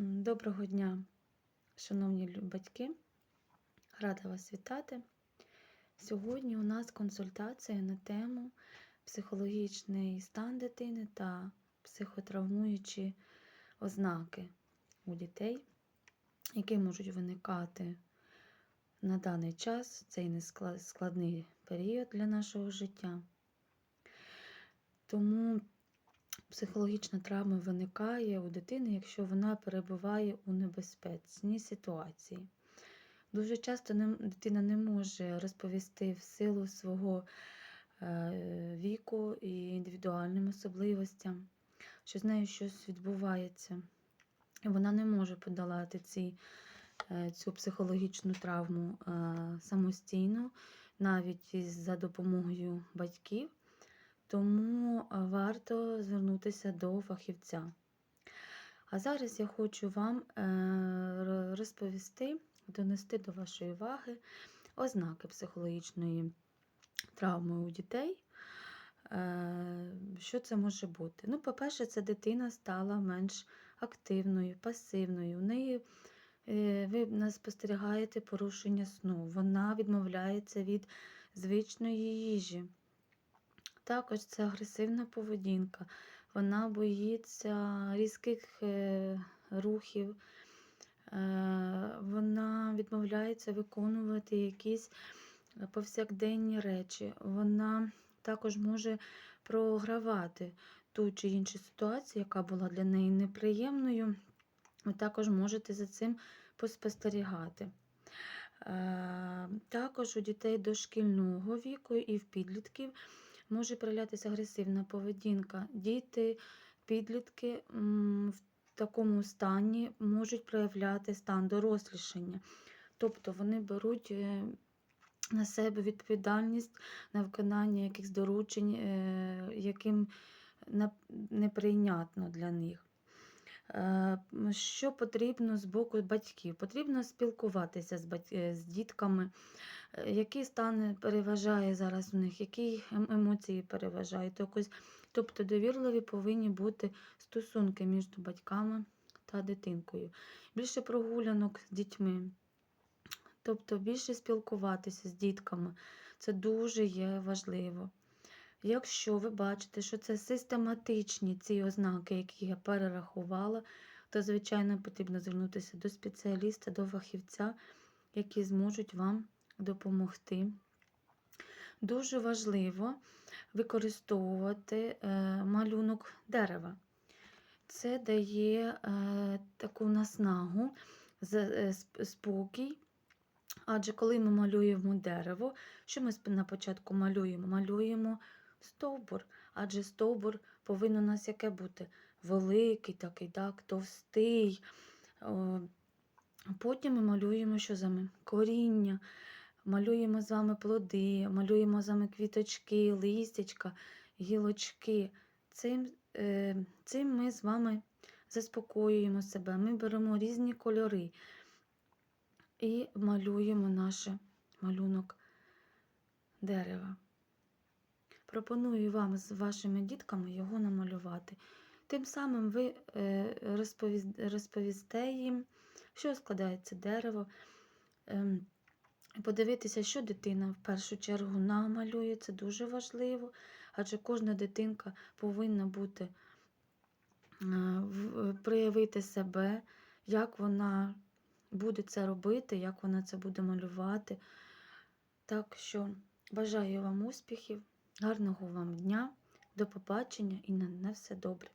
Доброго дня, шановні батьки. Рада вас вітати. Сьогодні у нас консультація на тему психологічний стан дитини та психотравмуючі ознаки у дітей, які можуть виникати на даний час. Цей нескла- складний період для нашого життя. Тому психологічна травма виникає у дитини, якщо вона перебуває у небезпечній ситуації. Дуже часто дитина не може розповісти в силу свого е, віку і індивідуальним особливостям, що з нею щось відбувається. І вона не може подолати ці, е, цю психологічну травму е, самостійно, навіть за допомогою батьків. Тому варто звернутися до фахівця. А зараз я хочу вам е, розповісти, донести до вашої уваги ознаки психологічної травми у дітей. Е, Що це може бути? Ну, по-перше, це дитина стала менш активною, пасивною. У неї е, ви спостерігаєте порушення сну. Вона відмовляється від звичної їжі. Також це агресивна поведінка. Вона боїться різких е, рухів. Е, вона відмовляється виконувати якісь повсякденні речі. Вона також може програвати ту чи іншу ситуацію, яка була для неї неприємною. Ви також можете за цим поспостерігати. Е, Також у дітей дошкільного віку і в підлітків може проявлятися агресивна поведінка. Діти, підлітки в такому стані можуть проявляти стан дорослішання. Тобто вони беруть е, на себе відповідальність на виконання якихось доручень, е, яким неприйнятно для них. Е, Що потрібно з боку батьків? Потрібно спілкуватися з, дітками, який стан переважає зараз у них, які ем- емоції переважають. Тобто довірливі повинні бути стосунки між батьками та дитинкою. Більше прогулянок з дітьми, тобто більше спілкуватися з дітками. Це дуже є важливо. Якщо ви бачите, що це систематичні ці ознаки, які я перерахувала, то, звичайно, потрібно звернутися до спеціаліста, до фахівця, які зможуть вам допомогти. Дуже важливо використовувати е, малюнок дерева. Це дає е, таку наснагу, е, сп- спокій. Адже коли ми малюємо дерево, що ми на початку малюємо? Малюємо стовбур. Адже стовбур повинен у нас яке бути? Великий, такий, так, товстий. Потім ми малюємо що з вами? Коріння, малюємо з вами плоди, малюємо з вами квіточки, листячка, гілочки. Цим, е, цим ми з вами заспокоюємо себе. Ми беремо різні кольори і малюємо наш малюнок дерева. Пропоную вам з вашими дітками його намалювати. Тим самим ви е, розповісте їм, що складається дерево. Подивитися, що дитина в першу чергу намалює, це дуже важливо, адже кожна дитинка повинна бути е, проявити себе, як вона буде це робити, як вона це буде малювати. Так що бажаю вам успіхів, гарного вам дня, до побачення і на все добре.